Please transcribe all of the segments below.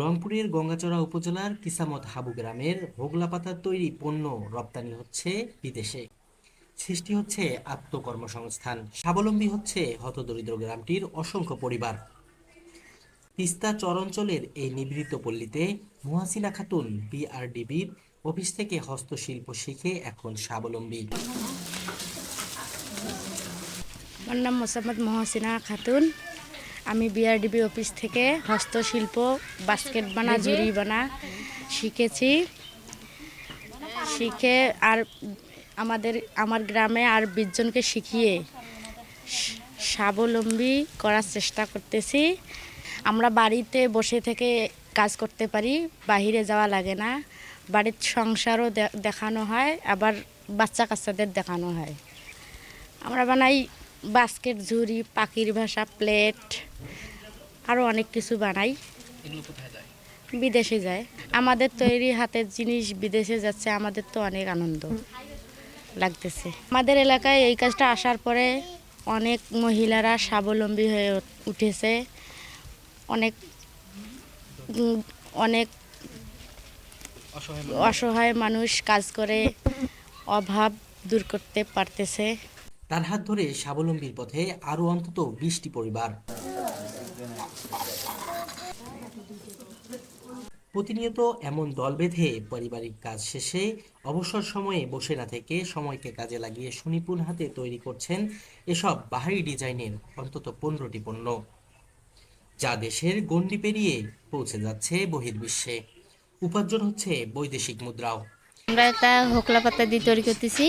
রংপুরের গঙ্গাচড়া উপজেলার কিসামত হাবু গ্রামের হোগলা পাতার তৈরি পণ্য রপ্তানি হচ্ছে বিদেশে। সৃষ্টি হচ্ছে আত্মকর্মসংস্থান। স্বাবলম্বী হচ্ছে হতদরিদ্র গ্রামটির অসংখ্য পরিবার। তিস্তা চরাঞ্চলের এই নিভৃত পল্লীতে মুহাসিনা খাতুন বিআরডিবির অফিস থেকে হস্তশিল্প শিখে এখন স্বাবলম্বী। আমার নাম মোসাম্মদ মহসিনা খাতুন। আমি বিআরডিবি অফিস থেকে হস্তশিল্প বাস্কেট বানা জুড়ি বানা শিখেছি। শিখে আর আমাদের আমার গ্রামে আর বিশজনকে শিখিয়ে স্বাবলম্বী করার চেষ্টা করতেছি। আমরা বাড়িতে বসে থেকে কাজ করতে পারি বাহিরে যাওয়া লাগে না। বাড়ির সংসারও দেখানো হয় আবার বাচ্চা কাচ্চাদের দেখানো হয়। আমরা বানাই বাস্কেট ঝুড়ি পাখির ভাষা প্লেট আরও অনেক কিছু বানাই। বিদেশে যায়। আমাদের তৈরি হাতের জিনিস বিদেশে যাচ্ছে আমাদের তো অনেক আনন্দ লাগতেছে। আমাদের এলাকায় এই কাজটা আসার পরে অনেক মহিলারা স্বাবলম্বী হয়ে উঠেছে। অনেক অনেক অসহায় মানুষ কাজ করে অভাব দূর করতে পারতেছে। তার হাত ধরে স্বাবলম্বীর পথে আরও অন্তত বিশটি পরিবার। প্রতিনিয়ত এমন দল বেঁধে পারিবারিক কাজ শেষে অবসর সময়ে বসে না থেকে সময়কে কাজে লাগিয়ে সুনিপুণ হাতে তৈরি করছেন এসব বাহারি ডিজাইনের অন্তত পনেরোটি পণ্য। যা দেশের গণ্ডি পেরিয়ে পৌঁছে যাচ্ছে বহির্বিশ্বে। উপার্জন হচ্ছে বৈদেশিক মুদ্রাও। আমরা একটা হোকলা পাতা দিয়ে তৈরি করতেছি।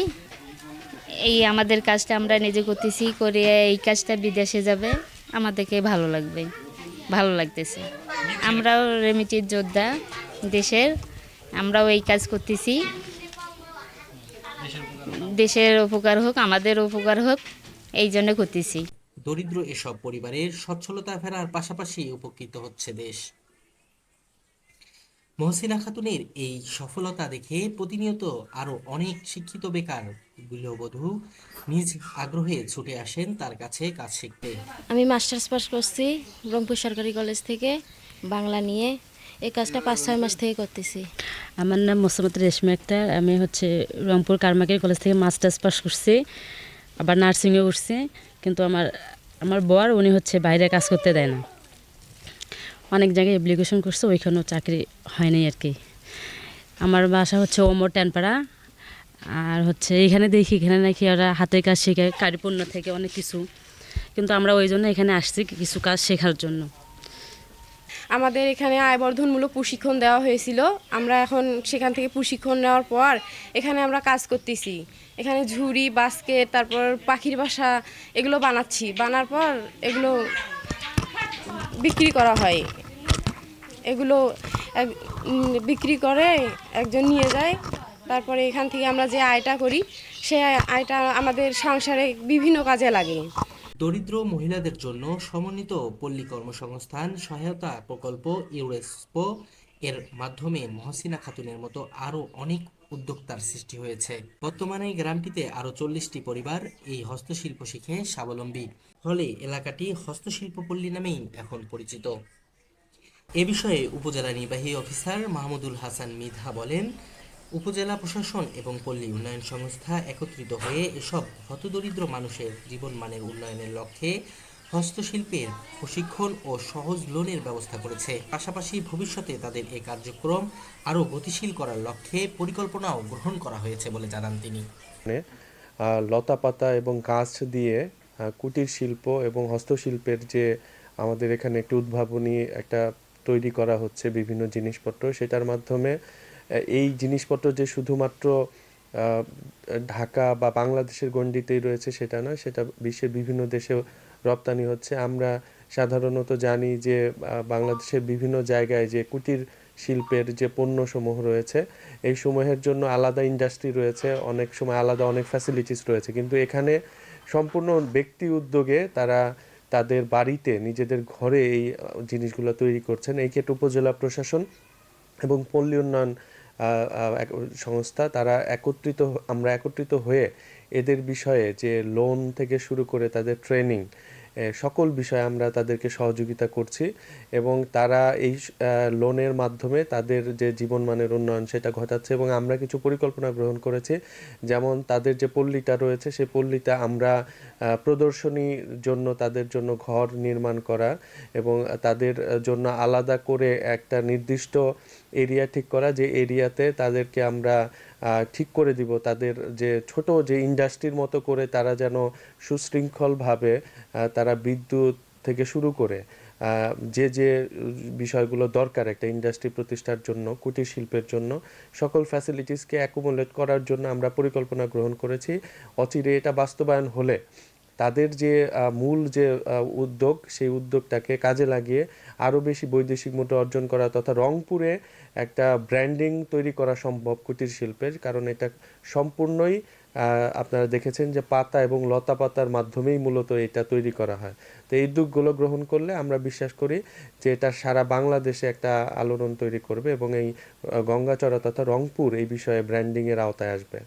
এই আমাদের কাজটা আমরা নিজে করতেছি, করে এই কাজটা বিদেশে যাবে। আমাদেরকে ভালো লাগবে, ভালো লাগতেছে। আমরাও রেমিটির যোদ্ধা দেশের, আমরাও এই কাজ করতেছি। দেশের উপকার হোক, আমাদের উপকার হোক, এই জন্য করতেছি। দরিদ্র এসব পরিবারের সচ্ছলতা ফেরার পাশাপাশি উপকৃত হচ্ছে দেশ। মহসিনা খাতুনের এই সফলতা দেখে প্রতিনিয়ত আরও অনেক শিক্ষিত বেকার গৃহবধূ নিজ আগ্রহে ছুটে আসেন তার কাছে কাজ শিখতে। আমি মাস্টার্স পাস করছি রংপুর সরকারি কলেজ থেকে বাংলা নিয়ে। এই কাজটা পাঁচ ছয় মাস থেকে করতেছি। আমার নাম মোসাম্মদ রেশমি আক্তার। আমি হচ্ছে রংপুর কারমাকের কলেজ থেকে মাস্টার্স পাস করছি আবার নার্সিংয়ে উঠছি। কিন্তু আমার আমার বর উনি হচ্ছে বাইরে কাজ করতে দেয় না। অনেক জায়গায় অ্যাপ্লিকেশন করছে, ওইখানেও চাকরি হয়নি আর কি আমার বাসা হচ্ছে ওমর ট্যানপাড়া, আর হচ্ছে এখানে দেখি, এখানে নাকি ওরা হাতের কাজ শেখায় কারিপূর্ণ থেকে অনেক কিছু। কিন্তু আমরা ওই জন্য এখানে আসছি কিছু কাজ শেখার জন্য। আমাদের এখানে আয়বর্ধনমূলক প্রশিক্ষণ দেওয়া হয়েছিল। আমরা এখন সেখান থেকে প্রশিক্ষণ নেওয়ার পর এখানে আমরা কাজ করতেছি। এখানে ঝুড়ি, বাস্কেট, তারপর পাখির বাসা, এগুলো বানাচ্ছি। বানার পর এগুলো বিক্রি করা হয়। এগুলো বিক্রি করে একজন নিয়ে যায়। তারপরে এখান থেকে আমরা যে আয়টা করি সে আয়টা আমাদের সংসারে বিভিন্ন কাজে লাগে। দরিদ্র মহিলাদের জন্য সমন্বিত পল্লী কর্মসংস্থান সহায়তা প্রকল্প ইউরেসপো এর মাধ্যমে মহসিনা খাতুনের মতো আরও অনেক উদ্যোক্তার সৃষ্টি হয়েছে। বর্তমানে গ্রামটিতে আরও চল্লিশটি পরিবার এই হস্তশিল্প শিখে স্বাবলম্বী। ফলে এলাকাটি হস্তশিল্প পল্লী নামেই এখন পরিচিত। এ বিষয়ে উপজেলা নির্বাহী অফিসার মাহমুদুল হাসান মিধা বলেন, উপজেলা প্রশাসন এবং পল্লী উন্নয়ন সংস্থা একত্রিত হয়ে এসব হতদরিদ্র মানুষের জীবনমানের উন্নয়নের লক্ষ্যে হস্তশিল্পের প্রশিক্ষণ ও সহজ লোনের ব্যবস্থা করেছে। পাশাপাশি ভবিষ্যতে তাদের এই কার্যক্রম আরও গতিশীল করার লক্ষ্যে পরিকল্পনাও গ্রহণ করা হয়েছে বলে জানান তিনি। লতা পাতা এবং গাছ দিয়ে কুটির শিল্প এবং হস্তশিল্পের যে আমাদের এখানে একটি উদ্ভাবনী একটা তৈরি করা হচ্ছে বিভিন্ন জিনিসপত্র, সেটার মাধ্যমে এই জিনিসপত্র যে শুধুমাত্র ঢাকা বা বাংলাদেশের গণ্ডিতেই রয়েছে সেটা নয়, সেটা বিশ্বের বিভিন্ন দেশেও রপ্তানি হচ্ছে। আমরা সাধারণত জানি যে বাংলাদেশের বিভিন্ন জায়গায় যে কুটির শিল্পের যে পণ্যসমূহ রয়েছে, এই সমূহের জন্য আলাদা ইন্ডাস্ট্রি রয়েছে, অনেক সময় আলাদা অনেক ফ্যাসিলিটিস রয়েছে। কিন্তু এখানে সম্পূর্ণ ব্যক্তি উদ্যোগে তারা তাদের বাড়িতে নিজেদের ঘরে এই জিনিসগুলো তৈরি করছেন। এই ক্ষেত্রে উপজেলা প্রশাসন এবং পল্লী উন্নয়ন সংস্থা, তারা একত্রিত, আমরা একত্রিত হয়ে এদের বিষয়ে যে লোন থেকে শুরু করে তাদের ট্রেনিং সকল বিষয়ে আমরা তাদেরকে সহযোগিতা করছি এবং তারা এই লোনের মাধ্যমে তাদের যে জীবনমানের উন্নয়ন সেটা ঘটাচ্ছে এবং আমরা কিছু পরিকল্পনা গ্রহণ করেছি। যেমন তাদের যে পল্লীটা রয়েছে সেই পল্লীটা আমরা প্রদর্শনীর জন্য তাদের জন্য ঘর নির্মাণ করা এবং তাদের জন্য আলাদা করে একটা নির্দিষ্ট এরিয়া ঠিক করা যে এরিয়াতে তাদেরকে আমরা ঠিক করে দিব। তাদের যে ছোট যে ইন্ডাস্ট্রির মতো করে তারা যেন সুশৃঙ্খলভাবে তারা বিদ্যুৎ থেকে শুরু করে যে যে বিষয়গুলো দরকার একটা ইন্ডাস্ট্রি প্রতিষ্ঠার জন্য, কুটির শিল্পের জন্য, সকল ফ্যাসিলিটিসকে অ্যাকুমুলেট করার জন্য আমরা পরিকল্পনা গ্রহণ করেছি। অচিরে এটা বাস্তবায়ন হলে তাদের যে মূল যে উদ্যোগ, সেই উদ্যোগটাকে কাজে লাগিয়ে আরও বেশি বৈদেশিক মুদ্রা অর্জন করা তথা রংপুরে একটা ব্র্যান্ডিং তৈরি করা সম্ভব কুটির শিল্পের। কারণ এটা সম্পূর্ণই আপনারা দেখেছেন যে পাতা এবং লতা পাতার মাধ্যমেই মূলত এটা তৈরি করা হয়। তো এই উদ্যোগগুলো গ্রহণ করলে আমরা বিশ্বাস করি যে এটা সারা বাংলাদেশে একটা আলোড়ন তৈরি করবে এবং এই গঙ্গাচড়া তথা রংপুর এই বিষয়ে ব্র্যান্ডিংয়ের আওতায় আসবে।